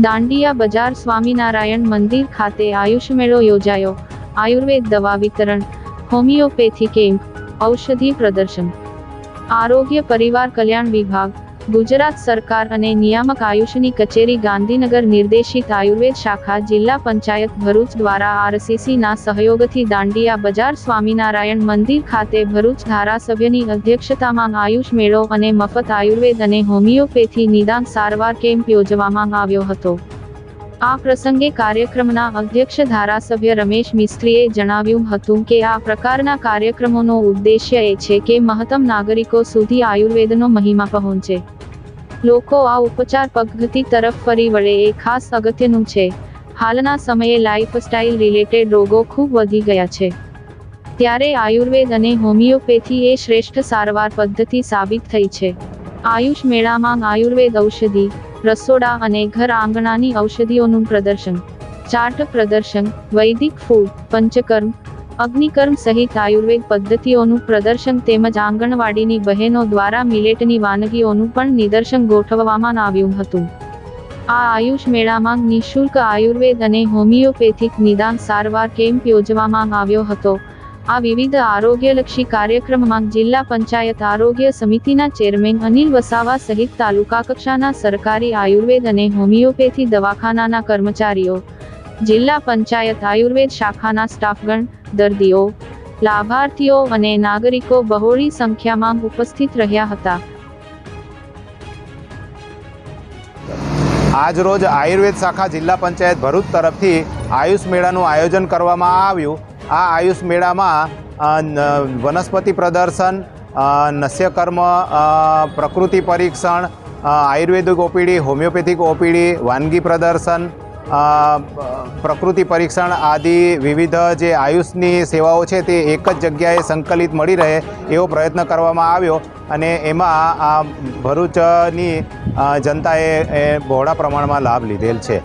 દાંડિયા બજાર સ્વામિનારાયણ મંદિર ખાતે આયુષ મેળો યોજાયો. આયુર્વેદ દવા વિતરણ હોમિયોપેથી કેમ્પ ઔષધિ પ્રદર્શન. આરોગ્ય પરિવાર કલ્યાણ વિભાગ ગુજરાત સરકાર અને નિયામક આયુષની કચેરી ગાંધીનગર નિર્દેશિત આયુર્વેદ શાખા જિલ્લા પંચાયત ભરૂચ દ્વારા આરસીસીના સહયોગથી દાંડિયા બજાર સ્વામિનારાયણ મંદિર ખાતે ભરૂચ ધારાસભ્યની અધ્યક્ષતામાં આયુષ મેળો અને મફત આયુર્વેદ અને હોમિયોપેથી નિદાન સારવાર કેમ્પ યોજવામાં આવ્યો હતો. આ પ્રસંગે કાર્યક્રમના અધ્યક્ષ ધારાસભ્ય રમેશ મિસ્ત્રીએ જણાવ્યું હતું કે આ પ્રકારના કાર્યક્રમોનો ઉદ્દેશ્ય એ છે કે મહત્તમ નાગરિકો સુધી આયુર્વેદનો મહિમા પહોંચે. લોકો આ ઉપચાર પદ્ધતિ તરફ ફરી વળે એ ખાસ અગત્યનું છે. હાલના સમયે લાઇફસ્ટાઇલ રિલેટેડ રોગો ખૂબ વધી ગયા છે. ત્યારે આયુર્વેદ અને હોમિયોપેથી એ શ્રેષ્ઠ સારવાર પદ્ધતિ સાબિત થઈ છે. આયુષ મેળામાં આયુર્વેદ ઔષધિ રસોડા અને ઘર આંગણાની ઔષધિઓનું પ્રદર્શન. ચાર્ટ પ્રદર્શન, વૈદિક ફૂડ, પંચકર્મ, અગ્નિકર્મ સહિત આયુર્વેદ પદ્ધતિઓનું પ્રદર્શન તેમજ આંગણવાડીની બહેનો દ્વારા મિલેટની વાનગીઓનું પણ નિદર્શન ગોઠવવામાં આવ્યું હતું. આ આયુષ મેળામાં નિઃશુલ્ક આયુર્વેદ અને હોમિયોપેથિક નિદાન સારવાર કેમ્પ યોજવામાં આવ્યો હતો. આ વિવિધ આરોગ્યલક્ષી કાર્યક્રમમાં જિલ્લા પંચાયત આરોગ્ય સમિતિના ચેરમેન અનિલ વસાવા સહિત તાલુકા કક્ષાના સરકારી આયુર્વેદ અને હોમિયોપેથી દવાખાનાના કર્મચારીઓ, જિલ્લા પંચાયત આયુર્વેદ શાખાના સ્ટાફગણ, દર્દીઓ, લાભાર્થીઓ અને નાગરિકો બહોળી સંખ્યામાં ઉપસ્થિત રહ્યા હતા. આજ રોજ આયુર્વેદ શાખા જિલ્લા પંચાયત ભરૂચ તરફથી આયુષ મેળાનું આયોજન કરવામાં આવ્યું. આ આયુષ મેળામાં વનસ્પતિ પ્રદર્શન નસ્યકર્મ પ્રકૃતિ પરીક્ષણ આયુર્વેદિક ઓપીડી, હોમિયોપેથિક ઓપીડી, વાનગી પ્રદર્શન પ્રકૃતિ પરીક્ષણ આદિ વિવિધ જે આયુષની સેવાઓ છે તે એક જ જગ્યાએ સંકલિત મળી રહે એવો પ્રયત્ન કરવામાં આવ્યો અને એમાં આ ભરૂચની જનતાએ બહોળા પ્રમાણમાં લાભ લીધેલ છે.